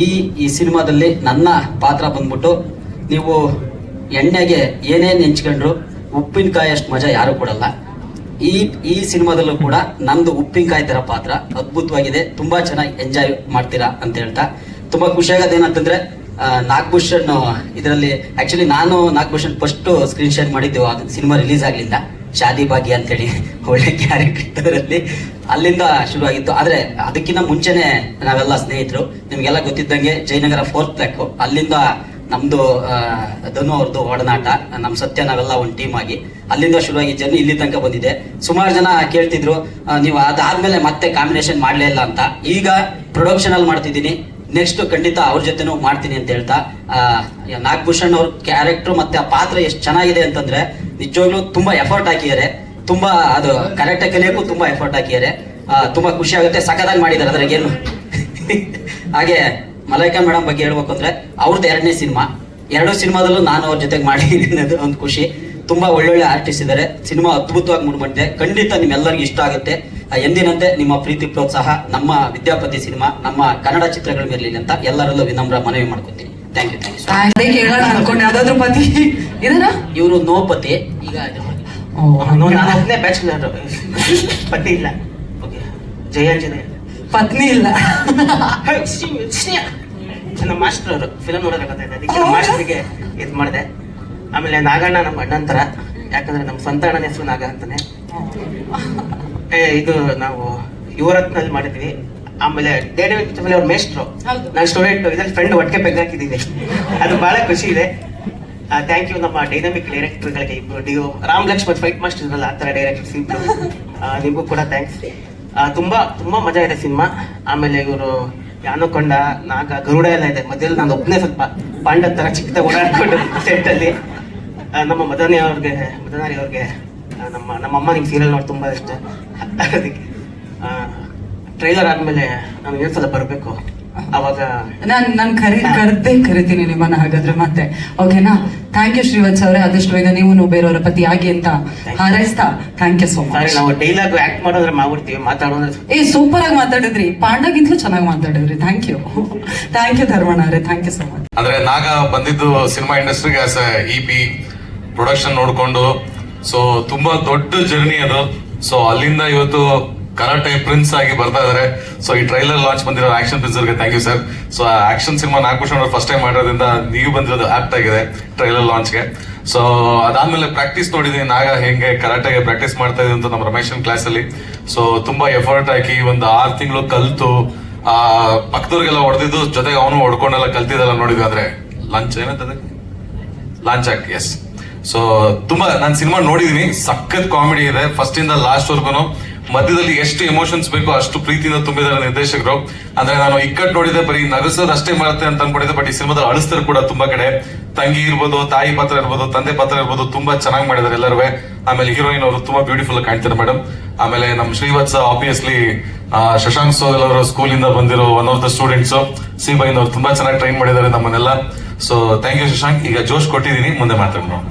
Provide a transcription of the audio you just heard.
ಈ ಈ ಸಿನಿಮಾದಲ್ಲಿ ನನ್ನ ಪಾತ್ರ ಬಂದ್ಬಿಟ್ಟು ನೀವು ಎಣ್ಣೆಗೆ ಏನೇನು ಹೆಂಚ್ಕೊಂಡ್ರು, ಉಪ್ಪಿನಕಾಯಿ ಅಷ್ಟು ಮಜಾ ಯಾರು ಕೊಡಲ್ಲ. ಈ ಈ ಸಿನಿಮಾದಲ್ಲೂ ಕೂಡ ನಂದು ಉಪ್ಪಿನಕಾಯಿ ತರ ಪಾತ್ರ ಅದ್ಭುತವಾಗಿದೆ, ತುಂಬಾ ಚೆನ್ನಾಗಿ ಎಂಜಾಯ್ ಮಾಡ್ತೀರಾ ಅಂತ ಹೇಳ್ತಾ. ತುಂಬಾ ಖುಷಿ ಆಗೋದು ಏನಂತಂದ್ರೆ ನಾಗಭೂಷಣ್, ಇದರಲ್ಲಿ ಆಕ್ಚುಲಿ ನಾನು ನಾಗಭೂಷಣ್ ಫಸ್ಟ್ ಸ್ಕ್ರೀನ್ ಶೇರ್ ಮಾಡಿದ್ದೆವು ಅದು ಸಿನಿಮಾ ರಿಲೀಸ್ ಆಗ್ಲಿಂದ. ಶಾದಿ ಭಾಗ್ಯ ಅಂತೇಳಿ ಒಳ್ಳೆ ಕ್ಯಾರೆಕ್ಟರ್ ಇದರಲ್ಲಿ ಅಲ್ಲಿಂದ ಶುರುವಾಗಿತ್ತು. ಆದ್ರೆ ಅದಕ್ಕಿಂತ ಮುಂಚೆನೆ ನಾವೆಲ್ಲ ಸ್ನೇಹಿತರು, ನಿಮಗೆಲ್ಲ ಗೊತ್ತಿದ್ದಂಗೆ ಜಯನಗರ ಫೋರ್ತ್ ಬ್ಲಾಕ್ ಅಲ್ಲಿಂದ ನಮ್ದು ಧನು ಅವ್ರದ್ದು ಒಡನಾಟ, ನಮ್ ಸತ್ಯ ನಾವೆಲ್ಲ ಒಂದು ಟೀಮ್ ಆಗಿ. ಅಲ್ಲಿಂದ ಶುರುವಾಗಿ ಜರ್ನಿ ಇಲ್ಲಿ ತನಕ ಬಂದಿದೆ. ಸುಮಾರು ಜನ ಕೇಳ್ತಿದ್ರು ನೀವು ಅದಾದ್ಮೇಲೆ ಮತ್ತೆ ಕಾಂಬಿನೇಷನ್ ಮಾಡ್ಲೇ ಇಲ್ಲ ಅಂತ. ಈಗ ಪ್ರೊಡಕ್ಷನ್ ಅಲ್ಲಿ ಮಾಡ್ತಿದ್ದೀನಿ. ನೆಕ್ಸ್ಟ್ ಖಂಡಿತ ಅವ್ರ ಜೊತೆನೂ ಮಾಡ್ತೀನಿ ಅಂತ ಹೇಳ್ತಾ ನಾಗಭೂಷಣ್ ಅವ್ರ ಕ್ಯಾರೆಕ್ಟರ್ ಮತ್ತೆ ಆ ಪಾತ್ರ ಎಷ್ಟು ಚೆನ್ನಾಗಿದೆ ಅಂತಂದ್ರೆ ನಿಜವಾಗ್ಲೂ ತುಂಬಾ ಎಫರ್ಟ್ ಹಾಕಿದ್ದಾರೆ. ತುಂಬಾ ಅದು ಕರೆಕ್ಟ್ ಕಲಿಯೋಕ್ಕೂ ತುಂಬಾ ಎಫರ್ಟ್ ಹಾಕಿದ್ದಾರೆ. ತುಂಬಾ ಖುಷಿ ಆಗುತ್ತೆ. ಸಖತ್ತಾಗಿ ಮಾಡಿದ್ದಾರೆ ಅದ್ರಾಗೇನು ಹಾಗೆ ಮಲೈಕಾ ಮೇಡಮ್ ಬಗ್ಗೆ ಹೇಳ್ಬೇಕು ಅಂದ್ರೆ ಅವ್ರದ್ದು ಎರಡನೇ ಸಿನಿಮಾ. ಎರಡು ಸಿನಿಮಾದಲ್ಲೂ ನಾನು ಅವ್ರ ಜೊತೆಗೆ ಮಾಡಿದ್ದೀನಿ ಅನ್ನೋದು ಒಂದು ಖುಷಿ. ತುಂಬಾ ಒಳ್ಳೊಳ್ಳೆ ಆರ್ಟಿಸ್ಟ್ ಇದ್ದಾರೆ ಸಿನಿಮಾ ಅದ್ಭುತವಾಗಿ ಮೂಡ್ಬಂದಿದೆ ಖಂಡಿತ ನಿಮ್ಮೆಲ್ಲರಿಗೂ ಇಷ್ಟ ಆಗುತ್ತೆ. ಎಂದಿನಂತೆ ನಿಮ್ಮ ಪ್ರೀತಿ, ಪ್ರೋತ್ಸಾಹ ನಮ್ಮ ವಿದ್ಯಾಪತಿ ಸಿನಿಮಾ, ನಮ್ಮ ಕನ್ನಡ ಚಿತ್ರಗಳ ಮೇಲೆ ಅಂತ ಎಲ್ಲರಲ್ಲೂ ವಿನಮ್ರ ಮನವಿ ಮಾಡ್ಕೊತೀನಿ. ಥ್ಯಾಂಕ್ ಯು ಥ್ಯಾಂಕ್ ಯು ಅದೇ ಕೇಳೋಣ ಅನ್ಕೊಂಡೆ. ಯಾವ್ದಾದ್ರು ಪತಿ. ಇದನ್ನ ಇವರು ನೋಪತಿ ಈಗ ಇದು ಓ, ನಾನು ಹಂಗೆ. ಒಬ್ಬನೇ ಬ್ಯಾಚುಲರ್ ಪತಿ ಇಲ್ಲ. ಓಕೆ. ಜಯಾಂಜನೇಯ ಪತ್ನಿ ಇಲ್ಲ. ನಮ್ಮ ಮಾಸ್ಟರ್ ಅವರು. ಫಿಲಮ್ ನೋಡೋಕ್ಕಾಗತ್ತೆ ಅದಕ್ಕೆ ನಮ್ಮ ಮಾಸ್ಟರ್ಗೆ ಇದು ಮಾಡಿದೆ. ಆಮೇಲೆ ನಾಗಣ್ಣ ನಮ್ಮ ಅಣ್ಣನ ಥರ ಯಾಕಂದ್ರೆ ನಮ್ಮ ಸ್ವಂತ ಅಣ್ಣನ ಹೆಸರು ನಾಗ ಅಂತಾನೆ. ಏ, ಇದು ನಾವು ಯುವರತ್ನಲ್ಲಿ ಮಾಡಿದ್ವಿ. ಆಮೇಲೆ ಡೇಡಿ ಮೇಲೆ ಅವ್ರ ಮೇಸ್ಟ್ರು ನಾನು ನನ್ನ ಸ್ಟೂಡೆಂಟ್ ಇದ್ರಲ್ಲಿ ಫ್ರೆಂಡ್ ಒಟ್ಟಿಗೆ ಪೆಗ್ ಹಾಕಿದ್ದೀವಿ ಅದು ಬಹಳ ಖುಷಿ ಇದೆ. ಥ್ಯಾಂಕ್ ಯು ನಮ್ಮ ಡೈನಾಮಿಕ್ ಡೈರೆಕ್ಟರ್ಗಳಿಗೆ ಇಬ್ಬರು duo Ram Lakshman fight master ಇರಲ್ಲ ಆ ಥರ ಡೈರೆಕ್ಟರ್ಸ್ ಇಬ್ರು. ನಿಮಗೂ ಕೂಡ ಥ್ಯಾಂಕ್ಸ್ ತುಂಬಾ ತುಂಬಾ ಮಜಾ ಇದೆ ಸಿನಿಮಾ. ಆಮೇಲೆ ಇವರು ಯಾನಕೊಂಡ ನಾಗ ಗರುಡ ಎಲ್ಲ ಇದೆ. ಮಧ್ಯದಲ್ಲಿ ನಾನು ಒಬ್ಬನೇ ಸ್ವಲ್ಪ ಪಾಂಡ ತರ ಚಿಕ್ಕದಾಗ ಓಡಾಡ್ಕೊಂಡು ಸೆಟ್ ಅಲ್ಲಿ. ನಮ್ಮ ಮದನಿ ಅವ್ರಿಗೆ ಮದನಾರಿ ಅವ್ರಿಗೆ ನಮ್ಮ ನಮ್ಮ ಅಮ್ಮ ನಿಮ್ಗೆ ಸೀರಿಯಲ್ ನೋಡಿ ತುಂಬಾ ಇಷ್ಟ. ಅದಕ್ಕೆ ಟ್ರೈಲರ್ ಆದ್ಮೇಲೆ ನಾನು ಇನ್ನೊಂದ್ಸಲ ಬರಬೇಕು. ಅವಾಗ ನಾನ್ ನಾನ್ ಕರಿ ಕರ್ದೇ ಕರಿತೀನಿ ನಿಮ್ಮನ್ನ ಹಾಗಾದ್ರೆ ಮತ್ತೆ. ಓಕೆನಾ ಥ್ಯಾಂಕ್ ಯು ಶ್ರೀವತ್ಸ ಅವರೇ ಆದಷ್ಟು ಬೇಗ ನೀವು ಬೇರೆಯವರ ಪತಿ ಆಗಿ ಅಂತ ಹಾರೈಸ್ತಾ. ಥ್ಯಾಂಕ್ ಯು ಸೋ ಮಚ್ ನಾವು ಡೈಲಾಗ್ ಆಕ್ಟ್ ಮಾಡೋದ್ರೆ ಮಾಡ್ಬಿಡ್ತೀವಿ ಮಾತಾಡೋದ್ರೆ ಏ ಸೂಪರ್ ಆಗಿ ಮಾತಾಡಿದ್ರಿ. ಪಾಂಡಗಿಂತಲೂ ಚೆನ್ನಾಗಿ ಮಾತಾಡಿದ್ರಿ. Thank you thank you Dharmanna ಅವರೇ. ಥ್ಯಾಂಕ್ ಯು ಸೋ ಮಚ್ ಅಂದ್ರೆ ನಾಗ ಬಂದಿದ್ದು ಸಿನಿಮಾ ಇಂಡಸ್ಟ್ರಿಗೆ ಆಸ್ ಇ ಪಿ ಪ್ರೊಡಕ್ಷನ್ ನೋಡ್ಕೊಂಡು ಸೊ ತುಂಬಾ ದೊಡ್ಡ ಜರ್ನಿ ಅದು. ಸೊ ಅಲ್ಲಿಂದ ಇವತ್ತು ಕರಾಟೆ ಪ್ರಿನ್ಸ್ ಆಗಿ ಬರ್ತಾ ಇದಾರೆ. ಸೊ ಈ ಟ್ರೈಲರ್ ಲಾಂಚ್ ಬಂದಿರೋ ಆಕ್ಷನ್ಗೆ thank you sir so action cinema Nagabhushan ಅವರು ಫಸ್ಟ್ ಟೈಮ್ ಮಾಡೋದ್ರಿಂದ ನೀವು ಬಂದಿರೋದು ಆಪ್ಟ್ ಆಗಿದೆ ಟ್ರೈಲರ್ ಲಾಂಚ್ಗೆ ಸೊ ಅದಾದ್ಮೇಲೆ ಪ್ರಾಕ್ಟೀಸ್ ನೋಡಿದೀನಿ. ನಾಗ ಹೆಂಗೆ ಕರಾಟೆಗೆ ಪ್ರಾಕ್ಟೀಸ್ ಮಾಡ್ತಾ ಇದೆ ಅಂತ ನಮ್ಮ ರಮೇಶನ್ ಕ್ಲಾಸ್ ಅಲ್ಲಿ. ಸೊ ತುಂಬಾ ಎಫರ್ಟ್ ಹಾಕಿ ಒಂದು ಆರು ತಿಂಗಳು ಕಲ್ತು, ಆ, ಪಕ್ಕದವ್ರಿಗೆಲ್ಲ ಹೊಡೆದಿದ್ದು ಜೊತೆಗೆ ಅವನು ಹೊಡ್ಕೊಂಡೆಲ್ಲ ಕಲ್ತಿದ್ದೆಲ್ಲ ನೋಡಿದ್ವಿ ಅಂದ್ರೆ ಲಂಚ್ ಏನಂತದೆ ಲಾಂಚ್ ಆಕ್ ಎಸ್ ಸೊ ತುಂಬಾ ನಾನು ಸಿನಿಮಾ ನೋಡಿದೀನಿ. ಸಖತ್ ಕಾಮಿಡಿ ಇದೆ. ಫಸ್ಟ್ ಇಂದ ಲಾಸ್ಟ್ ವರ್ಗುನು. ಮಧ್ಯದಲ್ಲಿ ಎಷ್ಟು ಎಮೋಷನ್ಸ್ ಬೇಕೋ ಅಷ್ಟು ಪ್ರೀತಿಯಿಂದ ತುಂಬಿದ್ದಾರೆ ನಿರ್ದೇಶಕರು. ಅಂದ್ರೆ ನಾನು ಇಕ್ಕಟ್ಟು ನೋಡಿದೆ, ಬರೀ ನಗಸೋದು ಅಷ್ಟೇ ಮಾಡುತ್ತೆ ಅಂತ ಅನ್ಕೊಂಡಿದ್ದೆ ಬಟ್ ಈ ಸಿನಿಮಾದಲ್ಲಿ ಅಳಿಸ್ತಾರೆ ಕೂಡ ತುಂಬಾ ಕಡೆ. ತಂಗಿ ಇರ್ಬೋದು, ತಾಯಿ ಪಾತ್ರ ಇರ್ಬೋದು, ತಂದೆ ಪಾತ್ರ ಇರ್ಬೋದು, ತುಂಬಾ ಚೆನ್ನಾಗಿ ಮಾಡಿದ್ದಾರೆ ಎಲ್ಲರೂ ಆಮೇಲೆ ಹೀರೋಯಿನ್ ಅವರು ತುಂಬಾ ಬ್ಯೂಟಿಫುಲ್ ಕಾಣ್ತಾರೆ ಮೇಡಮ್ ಆಮೇಲೆ ನಮ್ಮ ಶ್ರೀವತ್ಸ ಆಬ್ವಿಯಸ್ಲಿ ಶಶಾಂಕ್ ಸೋದಲ್ ಸ್ಕೂಲ್ ಇಂದ ಬಂದಿರೋ ಒನ್ ಆಫ್ ದ ಸ್ಟೂಡೆಂಟ್ಸ್ ಸಿ ಬೈನ್ ಅವ್ರು ತುಂಬಾ ಚೆನ್ನಾಗಿ ಟ್ರೈನ್ ಮಾಡಿದ್ದಾರೆ ನಮ್ಮನ್ನೆಲ್ಲ. So thank you Shashank. ಈಗ ಜೋಶ್ ಕೊಟ್ಟಿದ್ದೀನಿ, ಮುಂದೆ ಮಾತಾಡೋಣ